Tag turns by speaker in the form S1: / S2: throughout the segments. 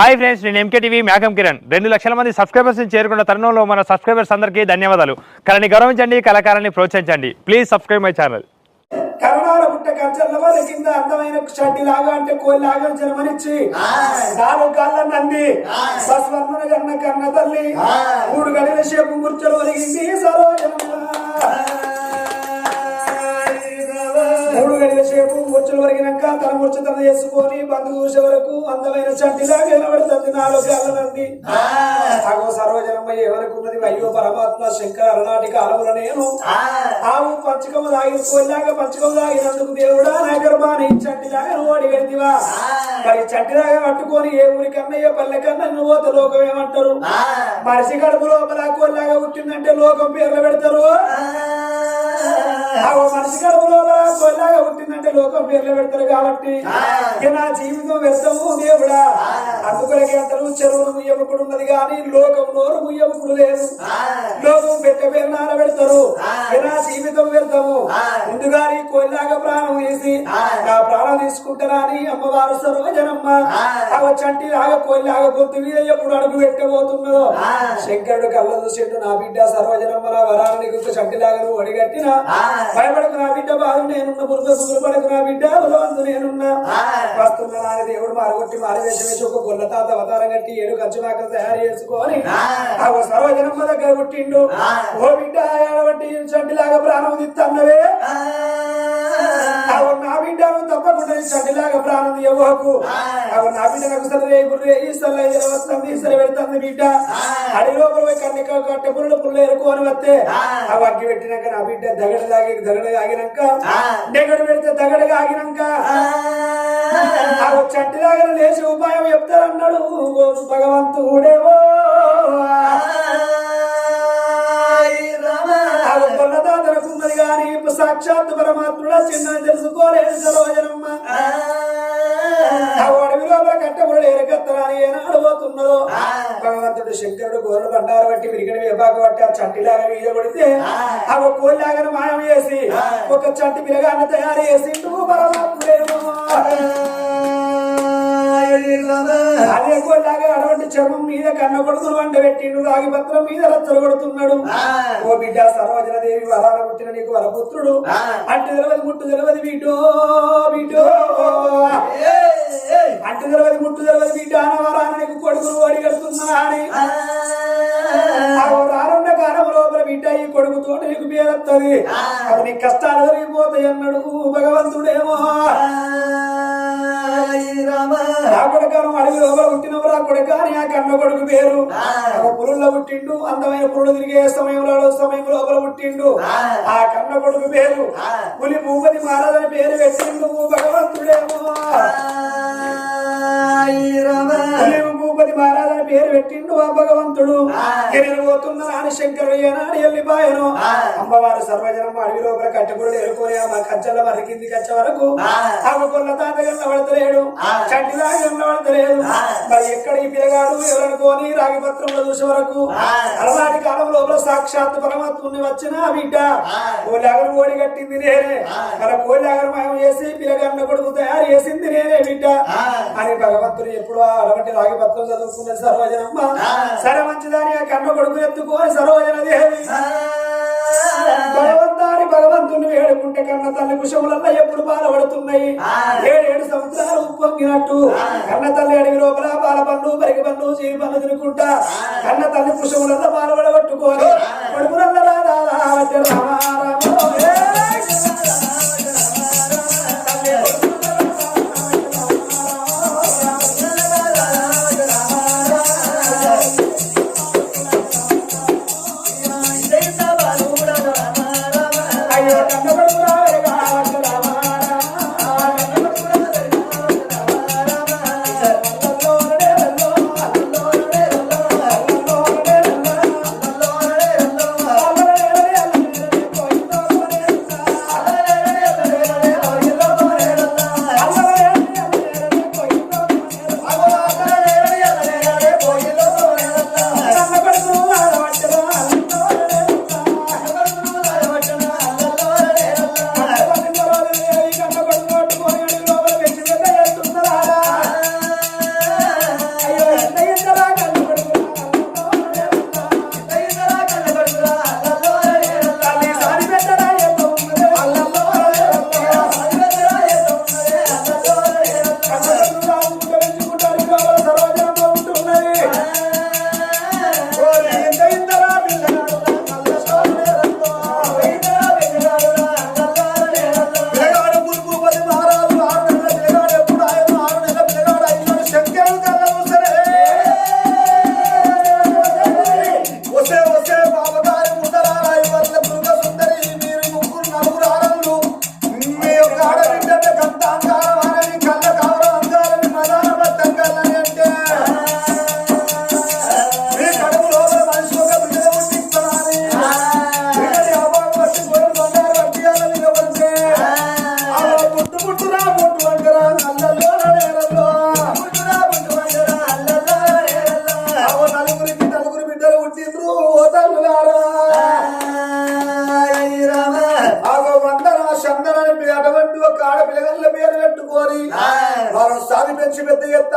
S1: Hi friends నేను MK TV మేఘం కిరణ్. రెండు లక్షల మంది సబ్స్క్రైబర్స్ చేరుకున్న తరుణంలో మన సబ్స్క్రైబర్స్ అందరికీ ధన్యవాదాలు. కళని గౌరవించండి కళాకారాన్ని ప్రోత్సహించండి. Please subscribe my channel.
S2: కరణాల కింద అందమైన షడ్డి లాగా అంటే లాగా జన్మనిచ్చి నాలుగు కాళ్ళ నంది కన్న కన్న తల్లి మూడు గడిల సేపు ముర్చలు ఒలిగింది సరోజనమ్మ మూడు గడిల సేపు ముర్చలు ఒరిగినాక తన ముర్చ తన చేసుకొని బంధు చూసే వరకు అందమైన చంటిలాగా నిలబడుతుంది నాలుగు కాళ్ళ నంది అగో సరోజనమ్మ ఎవరికి ఉన్నది అయ్యో పరమాత్మ శంకర అలనాటి కాలంలో నేను. ఆవు పంచకము కోల్లాగా పంచకము తాగినందుకు దేవుడా నా గర్భాన్ని చట్టిలాగా నువ్వు అడిగడితివా మరి చట్టిలాగా పట్టుకొని ఏ ఊరికన్నా ఏ పల్లెకన్నా నువ్వు పోతే లోకం ఏమంటారు? మనిషి కడుపు లోపల కోల్లాగా పుట్టిందంటే లోకం పేర్లు పెడతారు. ఆవు మనిషి కడుపు లోపల కోల్లాగా పుట్టిందంటే లోకం పేర్లు పెడతారు కాబట్టి. నా జీవితం వ్యర్థము దేవుడా. అందుకొరకే అంటారు చెరువును ముయ్యముకుడు ఉన్నది కానీ లోకం నోరు ముయ్యముకుడు లేదు. లోకం పెట్ట పేరు నానబెడతారు నా జీవితం వ్యర్థము. ముందుగా నీ కోయిలాగా ప్రాణం వేసి నా ప్రాణం తీసుకుంటారా అని అమ్మవారు సర్వజనమ్మ. అవ చంటి లాగా కోయిలాగా గొంతు మీద ఎప్పుడు అడుగు పెట్టబోతున్నదో. శంకరుడు కళ్ళ చూసిండు నా బిడ్డ సర్వజనమ్మ నా వరాలు నీకు చంటిలాగా నువ్వు అడిగట్టిన. భయపడకు నా బిడ్డ బాధ నేనున్న పడకు నా బిడ్డ బలవంతు నేనున్నా. వస్తున్న దేవుడు మారగొట్టి మారి వేషం వేసి ఒక గొల్ల తాత అవతారం కట్టి ఏడు కంచులాగా తయారు చేసుకొని ఆ. సర్వజనమ్మ దగ్గర పుట్టిండు. ఓ బిడ్డ ఏడబట్టి చంటిలాగా ప్రాణం తిత్తన్నవే నా బిడ్డ నాకు సరే గుర్రే ఈ సల్ల వస్తుంది సరే పెడుతుంది బిడ్డ. అడి లోపల పోయి కన్ని కట్టె పుల్లు పుల్లు ఎరుకోని వస్తే అవి అగ్గి పెట్టినాక నా బిడ్డ దగడ దాగి దగడ ఆగినాక దగడ పెడితే దగడ ఆగినాక అవు చంటిలాగా లేచి ఉపాయం చెప్తారన్నాడు ఓ భగవంతుడేవో. గాని సాక్షాత్ పరమాత్ముడ చిన్న తెలుసుకోలేదు సరోజనమ్మ ఎరగత్తరాని ఏనాడు పోతున్నదో భగవంతుడు శంకరుడు గోరలు బండారు బట్టి విరిగడి విభాగ బట్టి ఆ చంటిలాగా వీయ కొడితే ఆ ఒక కోళ్ళాగను మాయం చేసి ఒక చంటి పిల్లగాన్ని తయారు చేసి నువ్వు పరమాత్ముడేమో అదే కోళ్ళాగా అటువంటి చర్మం మీద కన్న కొడుకులు వంట పెట్టిండు రాగి పత్రం మీద రచ్చలు కొడుతున్నాడు ఓ బిడ్డ సరోజన దేవి వరాల పుట్టిన నీకు వరపుత్రుడు అంటు తెలవది ముట్టు తెలవది బిడ్డో బిడ్డో అంటు తెలవది ముట్టు తెలవది బిడ్డ అన్న వరాన నీకు కొడుకులు అడిగడుతున్నా అని రానున్న కాలం లోపల బిడ్డ ఈ కొడుకుతో నీకు పేరత్తది అది నీ కష్టాలు జరిగిపోతాయి అన్నాడు భగవంతుడేమో ఆ కొడుకాను అడవి లోపల పుట్టినప్పుడు ఆ కొడుకాని ఆ కన్న కొడుకు పేరు. ఒక పురుల్లో పుట్టిండు అందమైన పురుడు తిరిగే సమయంలో అడవి సమయం లోపల పుట్టిండు. ఆ. కన్న కొడుకు పేరు పులి భూపతి మహారాజని పేరు పెట్టిండు భగవంతుడేమో. పులి భూపతి మహారాజని పేరు పెట్టిండు ఆ భగవంతుడు. ఎనిమిది పోతున్న నాని శంకరుడు ఏనాడు వెళ్ళిపోయాను. అమ్మవారు సర్వజనం అడవి లోపల కట్టెపురుడు ఎరుకొని ఆ కంచెల వరకు కింది కచ్చ వరకు. ఆ. కొల్ల తాతగల్ల పడతలేడు చంటిలాగా పడతలేడు మరి ఎక్కడ ఈ పిల్లగాడు ఎవరనుకోని రాగిపత్రంలో చూసే వరకు. అలనాటి కాలం లోపల సాక్షాత్ పరమాత్ముని వచ్చిన బిడ్డ. కోలాగరు ఓడి కట్టింది నేనే. మన కోలాగరు మాయం చేసి పిల్లగన్న కొడుకు తయారు చేసింది నేనే బిడ్డ. అని భగవంతుడు ఎప్పుడు ఆ అలవంటి రాగిపత్రం చదువుకున్న సర్వజనమ్మ సరే మంచిదాని కన్న కొడుకు ఎత్తుకొని సర్వజన దేవి. భగవంతాని భగవంతుని వేడుకుంటే కన్న తల్లి కుశములల్లో ఎప్పుడు బాధపడుతున్నాయి. ఏడేడు సంవత్సరాలు ఉప్పొంగినట్టు కన్న తల్లి అడిగి లోపల పాల పన్ను పరిగి పన్ను చీవి పన్ను తినుకుంటా. కన్న తల్లి కుశములల్లో బాధపడగొట్టుకోని. కొడుకులల్లో రాధా రావట్టే రామ రామ.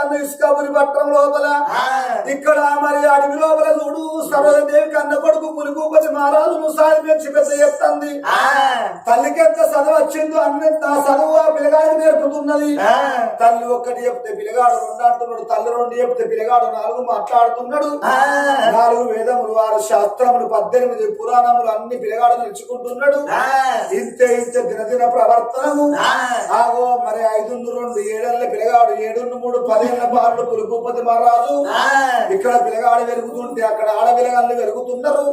S3: ఎత్తాను ఇసుకపురి పట్టణం లోపల. ఇక్కడ మరి అడవి లోపల చూడు సరోజదేవి కన్న కొడుకు పులిగూపతి మహారాజును సాయి పెంచి పెద్ద ఎత్తంది. తల్లికి ఎంత చదువు వచ్చిందో అన్ని ఆ చదువు ఆ పిల్లగాడికి నేర్పుతున్నది. తల్లి ఒక్కటి చెప్తే పిల్లగాడు రెండు అంటున్నాడు తల్లి రెండు చెప్తే పిల్లగాడు నాలుగు మాట్లాడుతున్నాడు. నాలుగు శాస్త్రములు పద్దెనిమిది పురాణములు అన్ని పిల్లగాడు నిలుచుకుంటున్నాడు ఇంతే ఇంతే దినదిన ప్రవర్తనము. ఆగో మరి ఐదు రెండు ఏడేళ్ళ పిల్లగాడు ఏడు మూడు పదిహేను బారులు పులిభూపతి మహారాజు. ఇక్కడ పిల్లగాడు వెలుగుతుంటే అక్కడ ఆడ పిల్లగాళ్ళు వెలుగుతున్నారు.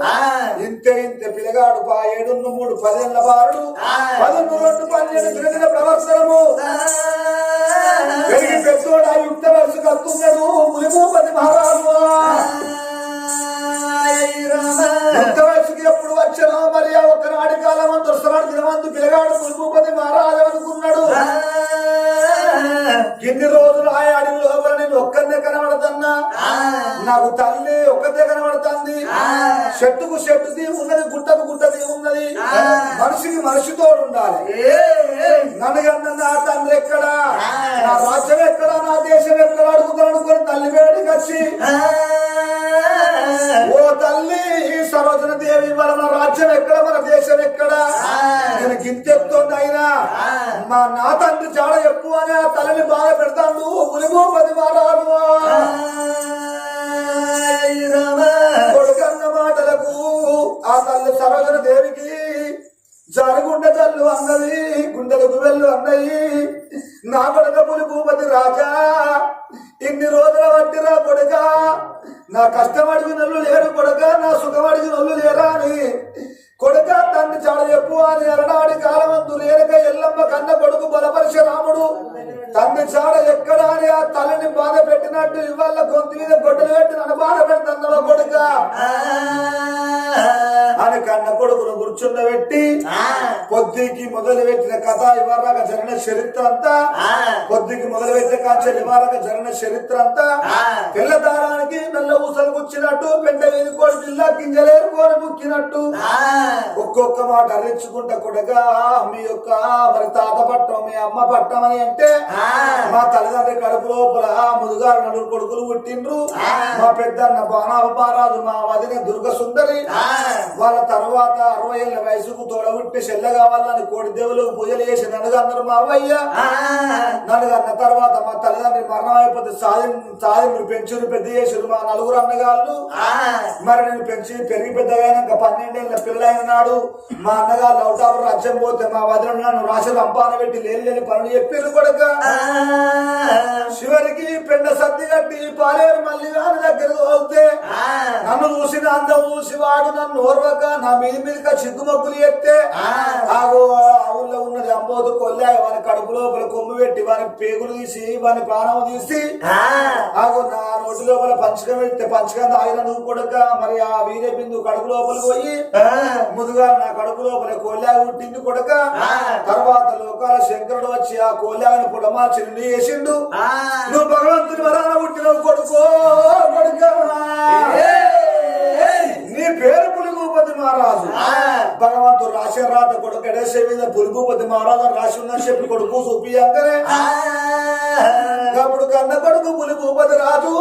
S3: ఇంతే ఇంతే పిల్లగాడు పా ఏడు మూడు పదిహేనుల బారుడు పదకొండు రెండు పన్నెండు దినదిన ప్రవర్తనము. పెరిగి పెద్దోడు ఆ యుక్త వరుసకు వస్తున్నాడు పులిభూపతి మహారాజు వయసుకి ఎప్పుడు వచ్చానో మరి ఆ ఒక్కనాడి కాలం దొరసనాడు దినవంతు పిల్లగాడు పులిభూపతి మహారాజు అనుకున్నాడు. ఎన్ని రోజులు ఆ అడవి లోపల నేను ఒక్కరినే కనబడతన్నా? నాకు తల్లి ఒక్కతే కనబడుతుంది. చెట్టుకు చెట్టుది ఉన్నది గుట్టకు గుట్టది ఉన్నది. మనిషికి మనిషితో ఉండాలి నన్ను నా తండ్రి ఎక్కడ? అయినా మా నా తండ్రి చాలా ఎక్కువ అని ఆ తల్లిని బాగా పెడతాడు. మునిగో పది వారాలు కొడుకన్న మాటలకు ఆ తల్లి సరోజన దేవికి జరుగుండె తల్లు అన్నది గుండెలకు వెళ్ళు అన్నది నా కొడుక పులి భూపతి రాజా ఇన్ని రోజుల వట్టిరా కొడుక. నా కష్టం అడిగి నల్లు లేరు కొడుక నా సుఖం అడిగి నల్లు లేరా అని కొడుక తండ్రి చాలా ఎక్కువ అని అరనాడి కాలమందు రేణుక ఎల్లమ్మ కన్న కొడుకు బలపరిశ రాముడు తండ్రి చాడ ఎక్కడ అని ఆ తల్లిని బాధ పెట్టినట్టు ఇవాళ గొంతు మీద గొడ్డలు పెట్టి నన్ను బాధ పెడుతున్నవా కొడుక? అని కన్న కొడుకును కూర్చుండబెట్టి పొద్దుకి మొదలు పెట్టిన కథ ఇవాళ జరిగిన చరిత్ర అంతా పొద్దుకి మొదలు పెట్టిన కాంచె ఇవాళ జరిగిన చరిత్ర అంతా పిల్ల దారానికి నల్ల ఊసలు గుచ్చినట్టు పెండ వేది కోడి పిల్ల గింజలేరు కోరి ముక్కినట్టు. ఒక్కొక్క మాట అరించుకుంటా కొడగా మీ యొక్క మరి తాత పట్టం మీ అమ్మ పట్టం అని అంటే మా తల్లిదండ్రి కడుపు లోపల ముదుగా నలుగురు కొడుకులు పుట్టిండ్రు. మా పెద్దన్న బాణాబారాజు మా వదిన దుర్గ సుందరి. వాళ్ళ తర్వాత అరవై ఏళ్ళ వయసుకు తోడబుట్టి చెల్ల కావాలని కోడి దేవులకు పూజలు చేసి అన్నారు మా అవ్వయ్య. నన్ను అన్న తర్వాత మా తల్లిదండ్రి మరణం అయిపోతే సాధి సాధి పెంచురు పెద్ద చేసారు మా నలుగురు అన్నగాళ్ళు. మరి నేను పెంచి పెరిగి పెద్దగా పన్నెండేళ్ళ పిల్లలైన నాడు మా అన్నగారు అవుతారు రాజ్యం పోతే మా వదిన నన్ను రాసి రంపాన పెట్టి లేని లేని పనులు చెప్పారు కొడక. చివరికి పెండ సర్ది కట్టి పాలేరు మళ్ళీ దగ్గర తోలితే చూసి వాడు నన్ను ఓర్వక నా మీద మీదక చిగ్గుమగ్గులు ఎత్తే ఆగో ఆవుల్లో ఉన్నది అంబోదు కొల్లా వాని కడుపు లోపల కొమ్ము పెట్టి వాని పేగులు తీసి వాని ప్రాణం తీసి ఆగో నా నోటి లోపల పంచకం పెడితే పంచకం తాగిన నువ్వు కొడక మరి ఆ వీరే బిందు కడుపు లోపలికి పోయి ముందుగా నా కడుపు లోపల కోల్లా పుట్టింది కొడక. తర్వాత లోకాల శంకరుడు వచ్చి ఆ కోల్లాని పుడమా చిరుని వేసిండు నువ్వు భగవంతుని వరాన పుట్టినవు కొడుకో కొడుక. నీ పేరు పులిగూపతి మహారాజు. భగవంతుడు రాసిన రాత కొడుకు ఎడేసే మీద పులిగూపతి మహారాజు అని రాసి ఉందని చెప్పి కొడుకు చూపియంగానే అప్పుడు కన్న కొడుకు పులిగూపతి రాజు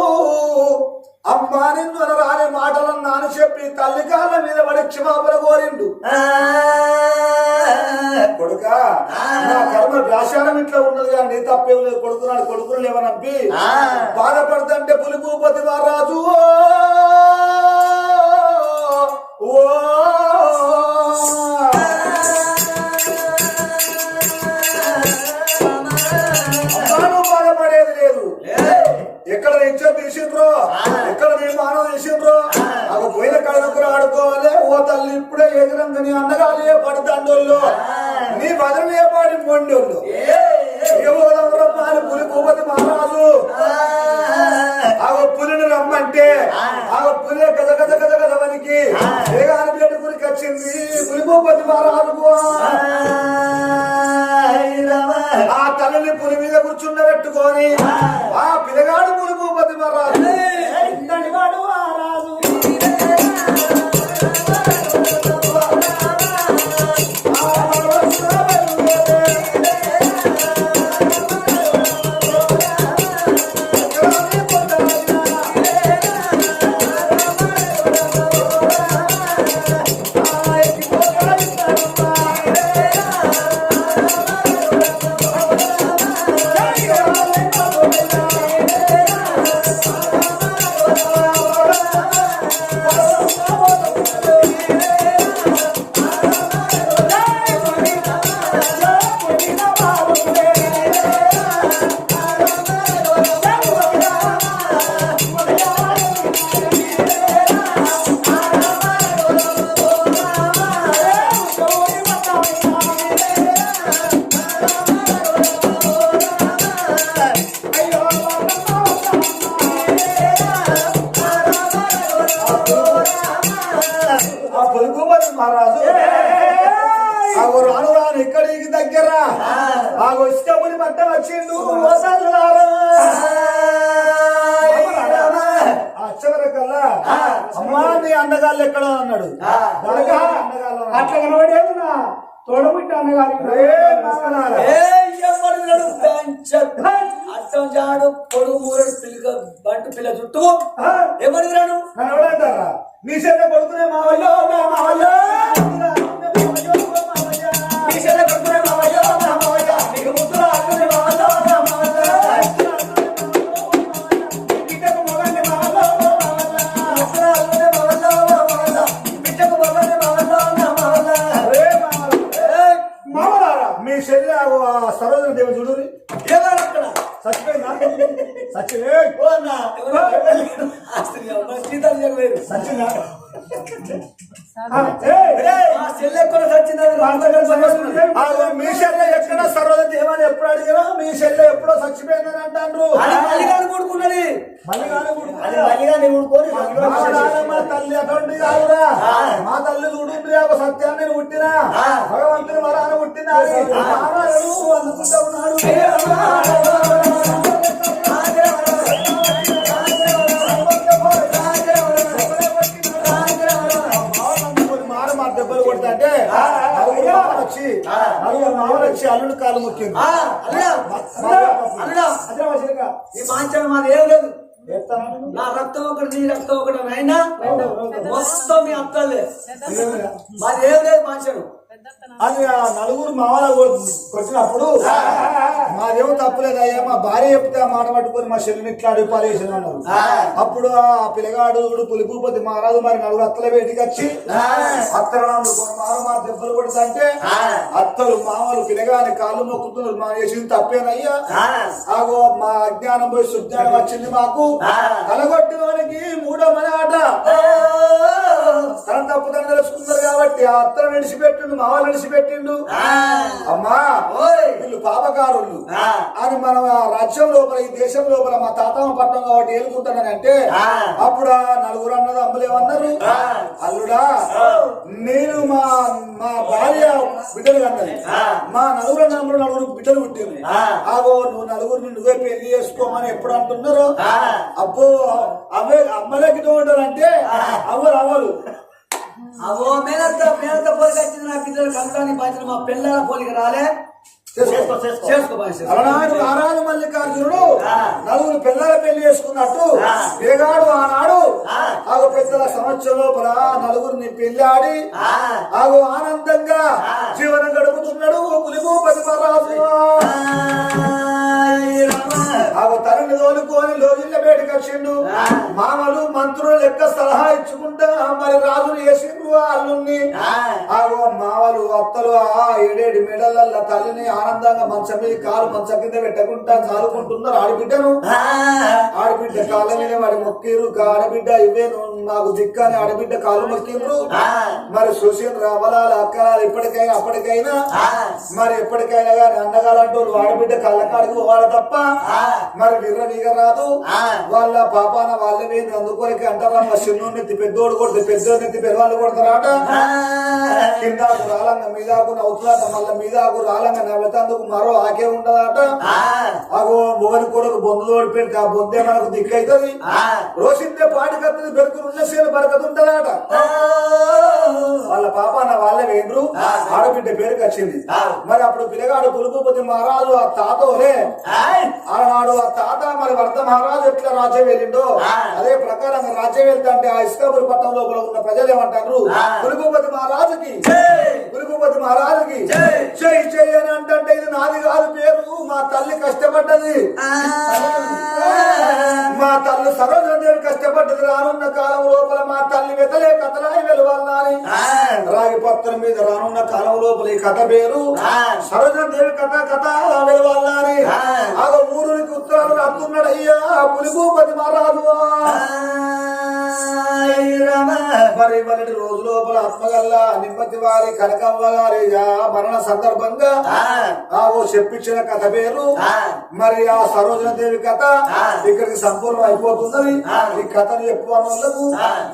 S3: అమ్మా నిన్ను రాని మాటలను నాని చెప్పి తల్లి కాళ్ళ మీద పడి క్షమాపణ కోరిండు. కొడుక నా కర్మ వ్యాసానం ఇట్లా ఉన్నది కానీ నీ తప్పేం లేదు. కొడుకున్నాడు కొడుకులు లేవనంపి. బాధపడుతుంటే పులిభూపతి మహారాజు. ఓ! బాధపడేది లేదు ఎక్కడ ఇచ్చో తీసిండ్రో? ఎక్కడ నీ మానవ తీసిండ్రో? అవి పోయిన కడుపులు ఆడుకోవాలి. ఓ తల్లి ఇప్పుడే ఎదురంగ నీ అన్నగాలు ఏ పడతాండోళ్ళు నీ బదులు ఏ పాడి మొండోళ్ళు ఏమోదమ్మని పులి భూపతి మహారాజు. ఆ పులిని రమ్మంటే ఆ పులి గద గద గద గద వనికి వేగాని పేట గురికి వచ్చింది? పులిపోపతి భూపతి మహారాజు ఆ తల్లిని పులి మీద కూర్చుండబెట్టుకొని ఆ పిల్లగాడు పులిపోపతి భూపతి మహారాజు మహారాజు. ఆగో రాను రాను ఇక్కడికి దగ్గర? ఆగో ఇష్టపుని పట్ట వచ్చిండు. వదలరారా. ఆ. చివరి కల్లా అమ్మా నీ అండగాళ్ళు ఎక్కడ అన్నాడు అండగాళ్ళు
S2: అట్లా కనబడేది నా తోడబుట్టి అన్నగారి
S4: అర్థం జాడు పొడుగు మూరడు పిల్ల బంటు పిల్ల చుట్టూ.
S3: నన్ను ఎవడంటారా? నీ చెడ్డ కొడుకునే మా మావయ్యో
S4: మీ ఎక్కడ
S3: సరోజన దేవని ఎప్పుడు అడిగినా మీ చెల్లె ఎప్పుడో చచ్చిపోయిందని అంటాండ్రు
S4: అది మల్లిగాడు కొడుకున్నది మల్లిగాని
S3: నాన్నమ్మ తల్లి అటువంటి కాదురా మా తల్లి చూడు ఒక సత్యాన్ని పుట్టినా భగవంతుని వరాన పుట్టినా అందుకుంటా ఉన్నాడు మార మా వచ్చి వచ్చి అల్లుడు కాలు
S4: ఈ పాంచం మాది ఏం లేదు. నా రక్తం ఒకటి నీ రక్తం ఒకటి అయినా మొత్తం మీ అత్తలే మాది ఏం లేదు పాంచం
S3: అది ఆ నలుగురు మామల కొట్టినప్పుడు మాదేమో తప్పులేదయ్యా మా భార్య చెప్తే ఆ మాట పట్టుకొని మా చెల్లిని ఇట్లా అడుగు పాలేసిన అన్నారు అప్పుడు ఆ పిల్లగాడు పులిభూపతి మహారాజు మరి నలుగురు అత్తల వేటికి వచ్చి అత్తల మామ మా దెబ్బలు కొడుతుంటే అత్తలు మామలు పిల్లగాని కాళ్ళు మొక్కుతున్నారు మా చేసింది తప్పేనయ్యా. ఆగో మా అజ్ఞానం పోయి సుజ్ఞానం వచ్చింది మాకు. కలగొట్టిన వానికి మూడో మన ఆట తన తప్పుదని తెలుసుకున్నారు కాబట్టి ఆ అత్తను విడిచిపెట్టిండు మామలు విడిచిపెట్టిండు అమ్మా. వీళ్ళు పాపకారులు. అని మనం ఆ రాజ్యం లోపల ఈ దేశం లోపల మా తాతమ్మ పట్టణం కాబట్టి ఏలుకుంటానని అంటే. అప్పుడు ఆ నలుగురు అన్నది అమ్మలేమన్నారు అల్లుడా నేను మా మా భార్య బిడ్డలు అన్నది. మా నలుగురు అన్నప్పుడు నలుగురు బిడ్డలు పుట్టింది. ఆగో నువ్వు నలుగురిని నువ్వే పెళ్ళి చేసుకోమని ఎప్పుడు అంటున్నారు. అబ్బో అవే అమ్మలే గిట్ట ఉంటారంటే అవ్వరు అవ్వరు.
S4: అవో మేనత్త మేనత్త పోలిక వచ్చింది నా పిల్లలు కంటాన్ని పాంచిన మా పిల్లల పోలిక రాలే
S3: అలనాడు ఆరాధ మల్లికార్జునుడు. నలుగురు పిల్లల పెళ్ళి చేసుకున్నట్టు. వేగాడు ఆనాడు
S4: ఆ.
S3: ఆగో పెద్దల సంవత్సరం లోపల నలుగురిని పెళ్ళాడి
S4: ఆ.
S3: ఆగో ఆనందంగా. జీవనం గడుపుతున్నాడు పులిగు పదిమరాజు తల్లిని తోలుకొని లోగిళ్ళ బయటకు వచ్చిండు
S4: ఆ.
S3: మామలు మంత్రులు లెక్క సలహా ఇచ్చుకుంటా మరి రాజుని వేసిండ్రు అల్లుణ్ణి
S4: ఆ.
S3: ఆగో మావలు అత్తలు ఆ ఏడేడు మెడలల్ల తల్లిని ఆనందంగా మంచం మీద కాలు మంచం కింద పెట్టకుండా చాలుకుంటున్నారు ఆడబిడ్డను
S4: ఆ.
S3: ఆడబిడ్డ కాళ్ళ మీద వాడి మొక్కిరు ఆడబిడ్డ ఇవే నువ్వు నాకు దిక్కని ఆడబిడ్డ కాలు మొక్కిండ్రు
S4: ఆ.
S3: మరి సుశీల్ రవలాలు అక్కలాలు ఇప్పటికైనా అప్పటికైనా
S4: ఆ.
S3: మరి ఎప్పటికైనా కానీ అన్నగాలంటూ ఆడబిడ్డ కళ్ళ కాడికి పోవాలి తప్ప
S4: ఆ.
S3: మరి విర్ర వీగ రాదు. వాళ్ళ పాపాన వాళ్ళ మీద అందుకోరికి అంటారా మా చిన్నోడు నెత్తి పెద్దోడు కొడితే పెద్దోడు నెత్తి పెద్దవాళ్ళు కొడతారాట. కిందాకు రాలంగా మీదాకు నవ్వుతున్నాట మళ్ళీ మీదాకు రాలంగా నవ్వుతందుకు మరో ఆకే ఉండదట. అగో మొగని కొడుకు బొందు తోడి పెడితే ఆ బొందే మనకు దిక్కైతది
S4: ఆ.
S3: రోషిందే పాటికత్తది బెరుకులు ఉన్న సేలు బరకదు ఉంటదట. వాళ్ళ పాపాన వాళ్ళే వేండ్రు ఆడబిడ్డ పేరుకి వచ్చింది. మరి అప్పుడు పిల్లగాడు పులుగుపతి మహారాజు ఆ
S4: ఆయ్.
S3: ఆనాడు ఆ తాత మరి భర్త మహారాజు ఎట్లా రాజ్యం వెళ్ళిండో. అదే ప్రకారం రాజ్యం వెళ్తాంటే ఆ ఇస్కాపురి పట్టణం లోపల ఉన్న ప్రజలు ఏమంటారు
S4: ఆ.
S3: పులుగుపతి మహారాజుకి పులుగుపతి మహారాజుకి
S4: జై.
S3: జై జై అని అంటే ఇది నాది కాదు పేరు మా తల్లి కష్టపడ్డది
S4: ఆ.
S3: మా తల్లి సరోజదేవి కష్టపడ్డది రానున్న కాలం లోపల మా తల్లి వెతలే కథలాయి వెలువల్లాని
S4: ఆ.
S3: రాగి పత్రం మీద రానున్న కాలం లోపల ఈ కథ పేరు. సరోజదేవి కథ కథ వెలువల్లాని. ఆగ ఊరికి ఉత్తరాలు రాస్తున్నాడు అయ్యా పులిభూపతి మహారాజు. మరి మొదటి రోజు లోపల ఆత్మగల్లా నిమ్మతి వారి కనకమ్మ గారి మరణ సందర్భంగా ఆ. ఓ చెప్పించిన కథ పేరు. మరి ఆ సరోజన దేవి కథ ఇక్కడికి సంపూర్ణం అయిపోతున్నది. ఈ కథను చెప్పు అన్నోళ్ళకు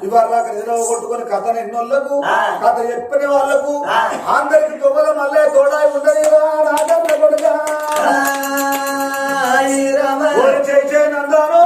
S3: ఇవాళ నిజంగా కొట్టుకుని కథను ఎన్నోళ్ళకు కథ చెప్పిన వాళ్ళకు అందరికి తుమ్మల మళ్ళీ తోడా ఉండదు రాజమ్మ కొడుక. జై జయ నందాను.